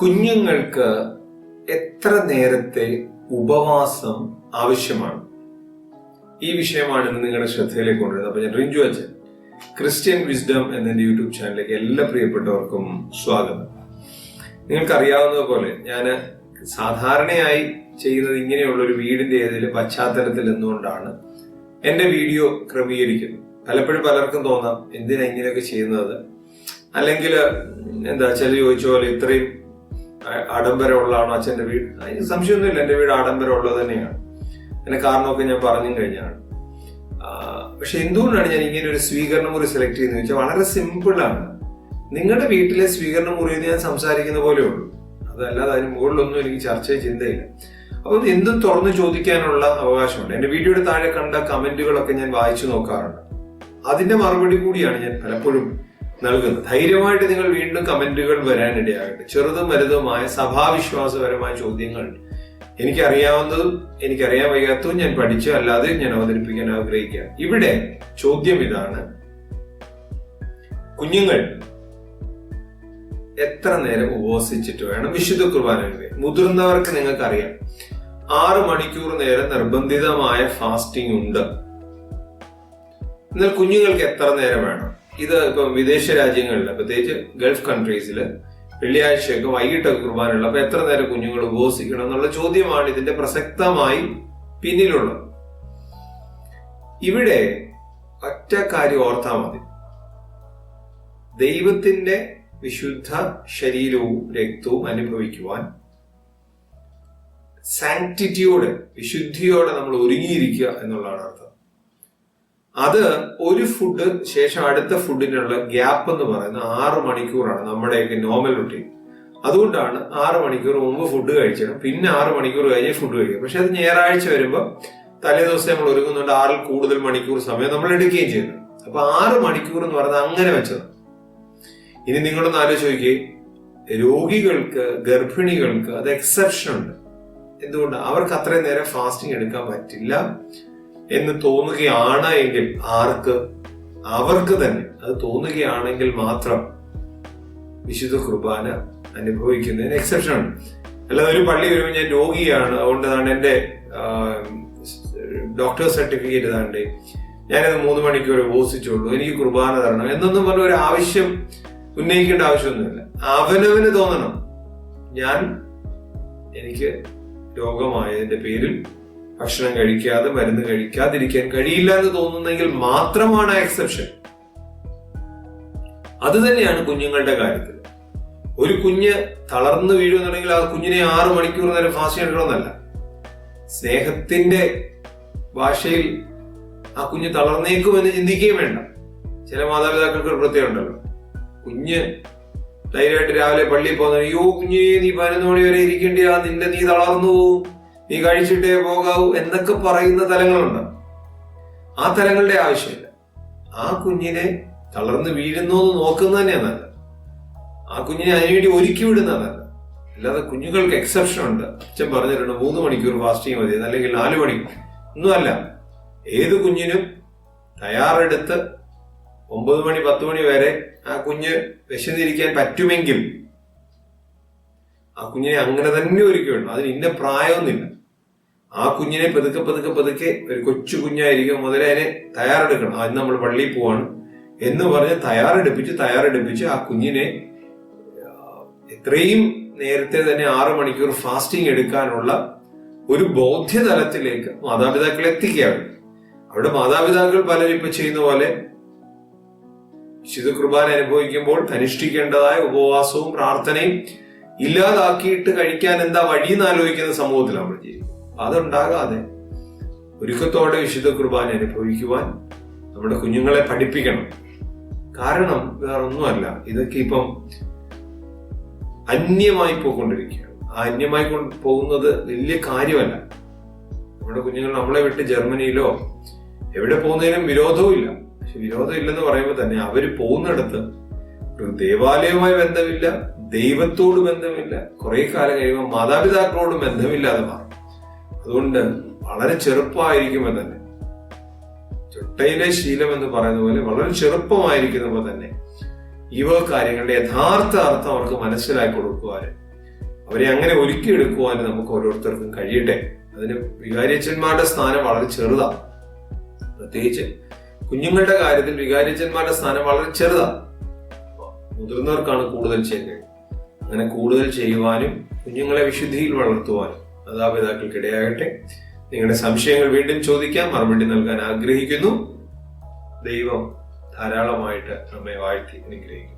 കുഞ്ഞുങ്ങൾക്ക് എത്ര നേരത്തെ ഉപവാസം ആവശ്യമാണ്? ഈ വിഷയമാണ് ഇന്ന് നിങ്ങളുടെ ശ്രദ്ധയിലേക്ക് കൊണ്ടുവരുന്നത്. അപ്പൊ ഞാൻ റിഞ്ചു അച്ഛൻ ക്രിസ്ത്യൻ വിസ്ഡം എന്ന യൂട്യൂബ് ചാനലിലേക്ക് എല്ലാ പ്രിയപ്പെട്ടവർക്കും സ്വാഗതം. നിങ്ങൾക്കറിയാവുന്നത് പോലെ ഞാൻ സാധാരണയായി ചെയ്യുന്നത് ഇങ്ങനെയുള്ള ഒരു വീടിന്റെ ഏതെങ്കിലും പശ്ചാത്തലത്തിൽ നിന്നുകൊണ്ടാണ് എന്റെ വീഡിയോ ക്രമീകരിക്കുന്നത്. പലപ്പോഴും പലർക്കും തോന്നാം എന്തിനാ ഇങ്ങനെയൊക്കെ ചെയ്യുന്നത്? അല്ലെങ്കിൽ എന്താ ചില ചോദിച്ച പോലെ ഇത്രയും ആഡംബരമുള്ളതാണോ അച്ഛന്റെ വീട്. അതിന് സംശയമൊന്നുമില്ല എന്റെ വീട് ആഡംബരമുള്ളത് തന്നെയാണ്. അതിന്റെ കാരണമൊക്കെ ഞാൻ പറഞ്ഞു കഴിഞ്ഞാണ്. പക്ഷെ എന്തുകൊണ്ടാണ് ഞാൻ ഇങ്ങനെ ഒരു സ്വീകരണ മുറി സെലക്ട് ചെയ്യുന്നത്? വെച്ചാൽ വളരെ സിമ്പിളാണ് നിങ്ങളുടെ വീട്ടിലെ സ്വീകരണ മുറി എന്ന് ഞാൻ സംസാരിക്കുന്ന പോലെ ഉള്ളൂ. അതല്ലാതെ അതിന് മുകളിലൊന്നും എനിക്ക് ചർച്ച ചിന്തയില്ല. അപ്പം എന്തും തുറന്നു ചോദിക്കാനുള്ള അവകാശമുണ്ട്. എന്റെ വീഡിയോയുടെ താഴെ കണ്ട കമന്റുകളൊക്കെ ഞാൻ വായിച്ചു നോക്കാറുണ്ട്. അതിന്റെ മറുപടി കൂടിയാണ് ഞാൻ പലപ്പോഴും നൽകുന്നത് ധൈര്യമായിട്ട് നിങ്ങൾ വീണ്ടും കമന്റുകൾ വരാനിടയാകട്ടെ ചെറുതും വലുതുമായ സഭാവിശ്വാസപരമായ ചോദ്യങ്ങൾ എനിക്കറിയാവുന്നതും എനിക്കറിയാൻ വയ്യാത്തതും ഞാൻ പഠിച്ചു അല്ലാതെ ഞാൻ അവതരിപ്പിക്കാൻ ആഗ്രഹിക്കാം ഇവിടെ ചോദ്യം ഇതാണ്. കുഞ്ഞുങ്ങൾ എത്ര നേരം ഉപവസിച്ചിട്ട് വേണം വിശുദ്ധ കുർബാന? മുതിർന്നവർക്ക് നിങ്ങൾക്കറിയാം. ആറ് മണിക്കൂർ നേരം നിർബന്ധിതമായ ഫാസ്റ്റിംഗ് ഉണ്ട്. എന്നാൽ കുഞ്ഞുങ്ങൾക്ക് എത്ര നേരം വേണം? ഇത് ഇപ്പം വിദേശ രാജ്യങ്ങളിൽ പ്രത്യേകിച്ച് ഗൾഫ് കൺട്രീസിൽ വെള്ളിയാഴ്ചയൊക്കെ വൈകിട്ടൊക്കെ കുർബാനയുള്ള അപ്പൊ എത്ര നേരം കുഞ്ഞുങ്ങൾ ഉപവസിക്കണം എന്നുള്ള ചോദ്യമാണ് ഇതിന്റെ പ്രസക്തമായി പിന്നിലുള്ളത്. ഇവിടെ ഒറ്റ കാര്യം ഓർത്താൽ മതി. ദൈവത്തിന്റെ വിശുദ്ധ ശരീരവും രക്തവും അനുഭവിക്കുവാൻ സാങ്ക്ടിറ്റിയോടെ വിശുദ്ധിയോടെ നമ്മൾ ഒരുങ്ങിയിരിക്കുക എന്നുള്ളതാണ് അർത്ഥം. അത് ഒരു ഫുഡ് ശേഷം അടുത്ത ഫുഡിനുള്ള ഗ്യാപ്പ് എന്ന് പറയുന്നത് ആറ് മണിക്കൂറാണ് നമ്മുടെയൊക്കെ നോർമൽ റുട്ടീൻ അതുകൊണ്ടാണ് ആറ് മണിക്കൂർ മുമ്പ് ഫുഡ് കഴിച്ചത് പിന്നെ ആറ് മണിക്കൂർ കഴിഞ്ഞ് ഫുഡ് കഴിക്കും. പക്ഷെ അത് ഞായറാഴ്ച വരുമ്പോൾ തലേ ദിവസം നമ്മൾ ഒരുങ്ങുന്നുണ്ട് ആറിൽ കൂടുതൽ മണിക്കൂർ സമയം നമ്മൾ എടുക്കുകയും ചെയ്യുന്നു. അപ്പൊ ആറ് മണിക്കൂർ എന്ന് പറയുന്നത് അങ്ങനെ വെച്ചത്. ഇനി നിങ്ങളൊന്ന് ആലോചിച്ച് രോഗികൾക്ക് ഗർഭിണികൾക്ക് അത് എക്സെപ്ഷൻ ഉണ്ട്. എന്തുകൊണ്ട്? അവർക്ക് അത്രയും നേരം ഫാസ്റ്റിംഗ് എടുക്കാൻ പറ്റില്ല. എന്ന് തോന്നുകയാണ് എങ്കിൽ ആർക്ക്? അവർക്ക് തന്നെ. അത് തോന്നുകയാണെങ്കിൽ മാത്രം വിശുദ്ധ കുർബാന അനുഭവിക്കുന്നതിന് എക്സെപ്ഷൻ ഉണ്ട് അല്ലാതെ ഒരു പള്ളി വരുമ്പോൾ ഞാൻ രോഗിയാണ്. അതുകൊണ്ട് എന്റെ ഡോക്ടർ സർട്ടിഫിക്കറ്റ് ഇതാണ്ട്. ഞാനത് മൂന്ന് മണിക്കൂർ ഉപസിച്ചുള്ളൂ. എനിക്ക് കുർബാന തരണം എന്നൊന്നും പറഞ്ഞ ഒരു ആവശ്യം ഉന്നയിക്കേണ്ട ആവശ്യമൊന്നുമില്ല. അവനവന് തോന്നണം. ഞാൻ എനിക്ക് രോഗമായതിന്റെ പേരിൽ ഭക്ഷണം കഴിക്കാതെ മരുന്ന് കഴിക്കാതിരിക്കാൻ കഴിയില്ല എന്ന് തോന്നുന്നെങ്കിൽ മാത്രമാണ് എക്സെപ്ഷൻ അത് തന്നെയാണ് കുഞ്ഞുങ്ങളുടെ കാര്യത്തിൽ ഒരു കുഞ്ഞ് തളർന്നു വീഴുന്നുണ്ടെങ്കിൽ ആ കുഞ്ഞിനെ ആറു മണിക്കൂർ നേരം ഫാസ്റ്റ് എടുക്കണമെന്നല്ല. സ്നേഹത്തിന്റെ ഭാഷയിൽ ആ കുഞ്ഞ് തളർന്നേക്കുമെന്ന് ചിന്തിക്കുകയും വേണ്ട. ചില മാതാപിതാക്കൾക്ക് ഒരു പ്രത്യേകം ഉണ്ടല്ലോ. കുഞ്ഞ് ധൈര്യമായിട്ട് രാവിലെ പള്ളിയിൽ പോകുന്ന അയ്യോ കുഞ്ഞേ നീ പതിനൊന്ന് മണി വരെ ഇരിക്കേണ്ടിയാ നിന്റെ നീ തളർന്നു പോവും. നീ കഴിച്ചിട്ടേ പോകാവൂ എന്നൊക്കെ പറയുന്ന തലങ്ങളുണ്ട്. ആ തലങ്ങളുടെ ആവശ്യമില്ല. ആ കുഞ്ഞിനെ തളർന്ന് വീഴുന്നു എന്ന് നോക്കുന്നത് തന്നെയാണ് നല്ലത്. ആ കുഞ്ഞിനെ അതിനുവേണ്ടി ഒരുക്കി വിടുന്നതാണ് നല്ലത്. അല്ലാതെ കുഞ്ഞുങ്ങൾക്ക് എക്സെപ്ഷൻ ഉണ്ട്. അച്ഛൻ പറഞ്ഞിട്ടുണ്ട് മൂന്ന് മണിക്കൂർ ഫാസ്റ്റിംഗ് മതി അല്ലെങ്കിൽ നാല് മണിക്കൂർ. ഒന്നുമല്ല ഏത് കുഞ്ഞിനും തയ്യാറെടുത്ത് ഒമ്പത് മണി പത്ത് മണി വരെ ആ കുഞ്ഞ് വിശന്നിരിക്കാൻ പറ്റുമെങ്കിൽ ആ കുഞ്ഞിനെ അങ്ങനെ തന്നെ ഒരുക്കി വേണം അതിന് ഇന്ന പ്രായമൊന്നുമില്ല. ആ കുഞ്ഞിനെ പതുക്കെ പതുക്കെ പതുക്കെ ഒരു കൊച്ചു കുഞ്ഞായിരിക്കും മുതലേ അതിനെ തയ്യാറെടുക്കണം. അത് നമ്മൾ പള്ളിയിൽ പോവാണ്. എന്ന് പറഞ്ഞ് തയ്യാറെടുപ്പിച്ച് തയ്യാറെടുപ്പിച്ച് ആ കുഞ്ഞിനെ എത്രയും നേരത്തെ തന്നെ ആറു മണിക്കൂർ ഫാസ്റ്റിംഗ് എടുക്കാനുള്ള ഒരു ബോധ്യതലത്തിലേക്ക് മാതാപിതാക്കൾ എത്തിക്കുകയാണ്. അവിടെ മാതാപിതാക്കൾ പലരും ഇപ്പൊ ചെയ്യുന്ന പോലെ വിശുദ്ധ കുർബാന അനുഭവിക്കുമ്പോൾ അനുഷ്ഠിക്കേണ്ടതായ ഉപവാസവും പ്രാർത്ഥനയും ഇല്ലാതാക്കിയിട്ട് കഴിക്കാൻ എന്താ വഴിയെന്ന് ആലോചിക്കുന്ന സമൂഹത്തിലാണ് നമ്മൾ ജീവിക്കും അതുണ്ടാകാതെ ഒരുക്കത്തോടെ വിശുദ്ധ കുർബാന അനുഭവിക്കുവാൻ നമ്മുടെ കുഞ്ഞുങ്ങളെ പഠിപ്പിക്കണം. കാരണം വേറൊന്നുമല്ല ഇതൊക്കെ ഇപ്പം അന്യമായി പോയിക്കൊണ്ടിരിക്കുകയാണ്. ആ അന്യമായി പോകുന്നത് വലിയ കാര്യമല്ല. നമ്മുടെ കുഞ്ഞുങ്ങൾ നമ്മളെ വിട്ട് ജർമ്മനിയിലോ എവിടെ പോകുന്നതിനും വിരോധവും ഇല്ല പക്ഷെ വിരോധം ഇല്ലെന്ന് പറയുമ്പോൾ തന്നെ അവർ പോകുന്നിടത്ത് ഒരു ദേവാലയവുമായി ബന്ധമില്ല ദൈവത്തോട് ബന്ധമില്ല കുറെ കാലം കഴിയുമ്പോൾ മാതാപിതാക്കളോട് ബന്ധമില്ലാതെ മാറും അതുകൊണ്ട് വളരെ ചെറുപ്പമായിരിക്കുമ്പോൾ തന്നെ ചുട്ടയിലെ ശീലം എന്ന് പറയുന്ന പോലെ വളരെ ചെറുപ്പമായിരിക്കുമ്പോൾ തന്നെ ഈ കാര്യങ്ങളുടെ യഥാർത്ഥ അർത്ഥം അവർക്ക് മനസ്സിലാക്കി കൊടുക്കുവാനും അവരെ അങ്ങനെ ഒരുക്കിയെടുക്കുവാനും നമുക്ക് ഓരോരുത്തർക്കും കഴിയട്ടെ. അതിന് വികാരിയച്ചന്മാരുടെ സ്ഥാനം വളരെ ചെറുതാണ് പ്രത്യേകിച്ച് കുഞ്ഞുങ്ങളുടെ കാര്യത്തിൽ വികാരിയച്ചന്മാരുടെ സ്ഥാനം വളരെ ചെറുതാണ് മുതിർന്നവർക്കാണ് കൂടുതൽ ചെയ്യുന്നത്. അങ്ങനെ കൂടുതൽ ചെയ്യുവാനും കുഞ്ഞുങ്ങളെ വിശുദ്ധിയിൽ വളർത്തുവാനും. മാതാപിതാക്കൾക്ക് ഇടയാകട്ടെ നിങ്ങളുടെ സംശയങ്ങൾ വീണ്ടും ചോദിക്കാം. മറുപടി നൽകാൻ ആഗ്രഹിക്കുന്നു. ദൈവം ധാരാളമായിട്ട് നമ്മെ വാഴ്ത്തി അനുഗ്രഹിക്കും.